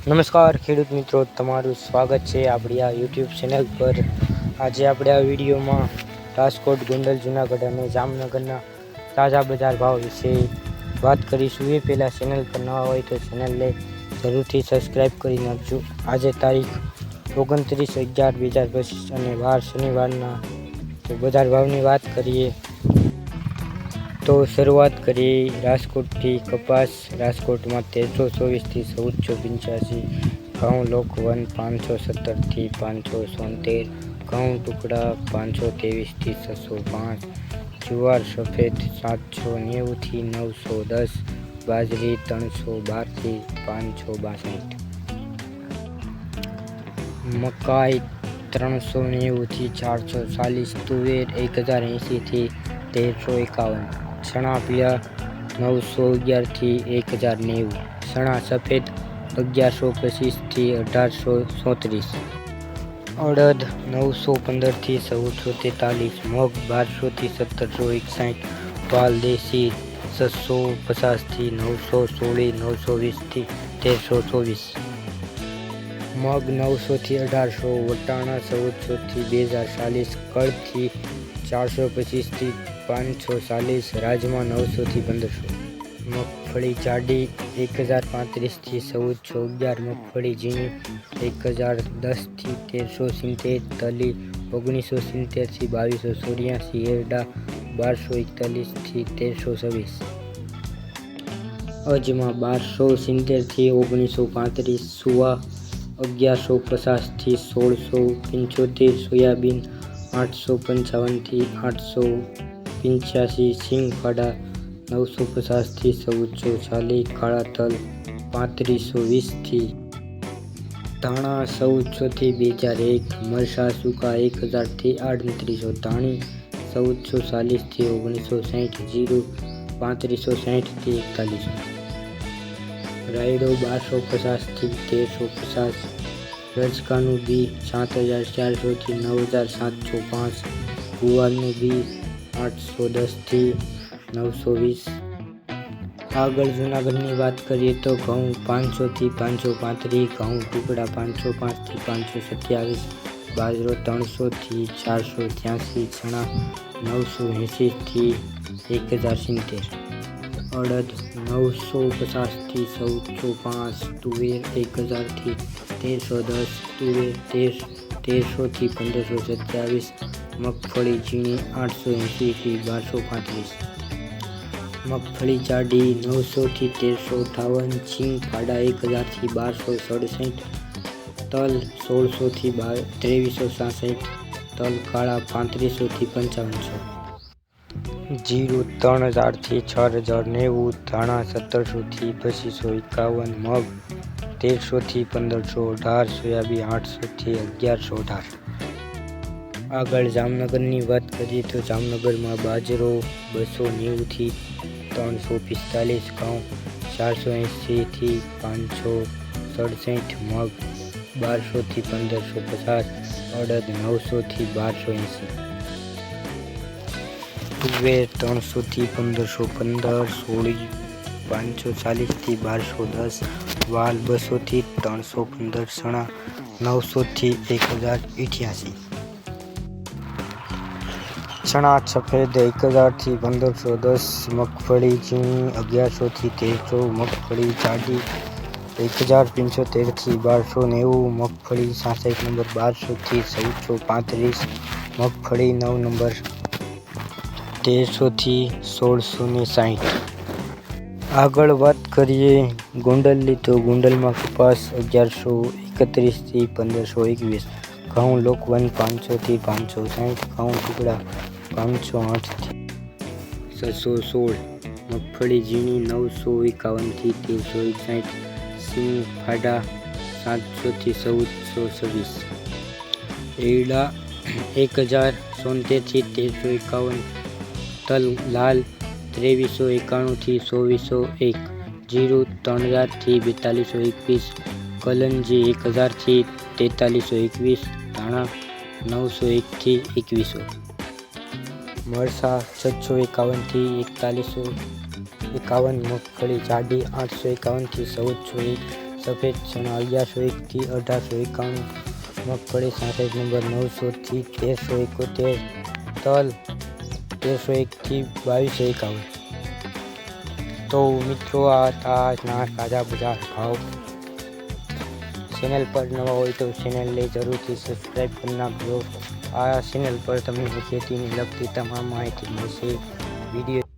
નમસ્કાર, ખેડૂત મિત્રો, તમારું સ્વાગત છે આપણી આ યુટ્યુબ ચેનલ પર. આજે આપણે આ વિડીયોમાં રાજકોટ, ગોંડલ, જુનાગઢ અને જામનગરના તાજા બજાર ભાવ વિશે વાત કરીશું. એ પહેલાં ચેનલ પર નવા હોય તો ચેનલને જરૂરથી સબસ્ક્રાઈબ કરી નાખજો. આજે તારીખ ઓગણત્રીસ અગિયાર, બે હજાર પચીસ અને વાર શનિવારના બજાર ભાવની વાત કરીએ તો શરૂઆત કરી રાજકોટથી કપાસ. રાજકોટમાં તેરસો ચોવીસથી ચૌદસો પંચ્યાસી, ઘઉં લોકવન પાંચસો સત્તરથી પાંચસો સોતેર, ઘઉં ટુકડા પાંચસો ત્રેવીસથી છસો પાંચ, જુવાર સફેદ સાતસો નેવુંથી નવસો દસ, બાજરી ત્રણસો બારથી પાંચસો બાસઠ. મકાઈ ત્રણસો નેવુંથી ચારસો ચાલીસ, તુવેર એક હજાર એંશીથી તેરસો એકાવન. ચણા પીળા નવસો અગિયારથી એક હજાર નેવું. ચણા સફેદ અગિયારસો પચીસથી અઢારસો ચોત્રીસ અડદ નવસો પંદરથી ચૌદસો તેતાલીસ. મગ બારસોથી સત્તરસો એકસાઠ. વાલ દેશી છસો પચાસથી નવસો સોળી, નવસો વીસથી તેરસો ચોવીસ. મગ નવસોથી અઢારસો. વટાણા ચૌદસોથી બે હજાર ચાલીસ. કળથી ચારસો પચીસથી પાંચસો ચાલીસ, રાજમાં નવસોથી પંદરસો. મગફળી જાડી એક હજાર પાંત્રીસથી ચૌદસો અગિયાર, મગફળી ઝીણી એક હજાર દસથી તેરસો સિત્તેર, તલી ઓગણીસો સિત્તેરથી બાવીસો ચોર્યાસી, એરડા બારસો એકતાલીસથી તેરસો છવ્વીસ. અજમાં બારસો સિત્તેરથી ઓગણીસો પાંત્રીસ, સુવા અગિયારસો પચાસથી સોળસો પંચોતેર, સોયાબીન આઠસો પંચાવનથી આઠસો પંચ્યાસી સિંગફાડા નવસો પચાસથી ચૌદસો ચાલીસ કાળા તલ પાંત્રીસો વીસથી ધાણા ચૌદસોથી બે હજાર એક, મરસા સૂકા એક હજારથી આડત્રીસો, ધાણી ચૌદસો ચાલીસથી ઓગણીસો સાઠ જીરું પાંત્રીસો સાઠથી એકતાલીસો. રાયડો બારસો પચાસથી તેરસો પચાસ રજકાનું બી સાત હજાર ચારસોથી નવ હજાર સાતસો પાંચ. ગુવારનું બી આઠસો દસથી નવસો વીસ. આગળ જૂનાગઢની વાત કરીએ તો ઘઉં પાંચસોથી પાંચસો પાંત્રીસ, ઘઉં ટુકડા પાંચસો પાંચથી પાંચસો સત્યાવીસ, બાજરો ત્રણસોથી ચારસો ત્યાંસી, ચણા નવસો એંશીથી એક હજાર સિત્તેર. અડદ નવસો પચાસથી ચૌદસો પાંચ, તુવેર એક હજારથી તેરસો દસ, તુવેર તેર તેરસોથી પંદરસો સત્યાવીસ, મગફળી ઝીણી આઠસો એંશીથી બારસો પાંત્રીસ. મગફળી જાડી નવસોથી તેરસો અઠાવન ઝીંગ ફાડા એક હજારથી બારસો સડસઠ, તલ સોળસોથી બાર, ત્રેવીસો સાસઠ, તલ કાળા પાંત્રીસોથી પંચાવનસો. જીરું ત્રણ હજારથી છ હજાર નેવું, ધાણા સત્તરસોથી પચીસો એકાવન, મગ તેરસોથી પંદરસો અઢાર, સોયાબીન આઠસોથી અગિયારસો અઢાર. આગળ જામનગરની વાત કરીએ તો જામનગરમાં બાજરો બસો નેવુંથી ત્રણસો પિસ્તાલીસ, ઘઉં ચારસો એંશીથી પાંચસો સડસઠ, મગ બારસોથી પંદરસો પચાસ, અડદ નવસોથી બારસો એંશી તુવેર ત્રણસોથી પંદરસો પંદર, સોળી પાંચસો ચાલીસથી બારસો દસ, વાલ બસોથી ત્રણસો પંદર સણા, નવસોથી એક હજાર અઠ્યાસી ચણા સફેદ એક હજારથી પંદરસો દસ, મગફળી ઝીણી અગિયારસોથી તેરસો, મગફળી જાડી એક હજાર પંચોતેરથી બારસો નેવું, મગફળી સાસઠ નંબર બારસોથી ચૌદસો પાંત્રીસ, મગફળી નવ નંબર તેરસોથી સોળસો ને સાઠ આગળ વાત કરીએ ગુંડલની, તો ગુંડલમાં કપાસ અગિયારસો એકત્રીસથી પંદરસો એકવીસ. ઘઉં લોકવન પાંચસોથી પાંચસો સાઠ ઘઉં ટુકડા પાંચસો આઠથી છસો સોળ. મગફળી ઝીણી નવસો એકાવનથી તેરસો એકસાઠ સિંહ ફાડા સાતસોથી ચૌદસો છવ્વીસ. એડા એક હજાર સોતેરથી તેરસો એકાવન. તલ લાલ ત્રેવીસો એકાણુંથી ચોવીસો એક, જીરું ત્રણ હજારથી બેતાલીસો એકવીસ, કલંજી એક હજારથી તેતાલીસો એકવીસ, ધાણા નવસો એકથી એકવીસો. મરસા છસો એકાવનથી એકતાલીસો એકાવન, મગફળી જાડી આઠસો એકાવનથી ચૌદસો એક, સફેદ ચણા અગિયારસો એકથી અઢારસો એકાણું, મગફળી સાસઠ નંબર નવસોથી તેરસો એકોતેર, તલ તેરસો એકથી બાવીસો એકાવન. તો મિત્રો, આ તાજના તાજા બજાર ભાવ. ચેનલ પર નવા હોય તો ચેનલને જરૂરથી સબસ્ક્રાઈબ કરી નાખજો. આ ચેનલ પર તમને ખેતીની લગતી તમામ માહિતી મળશે. વીડિયો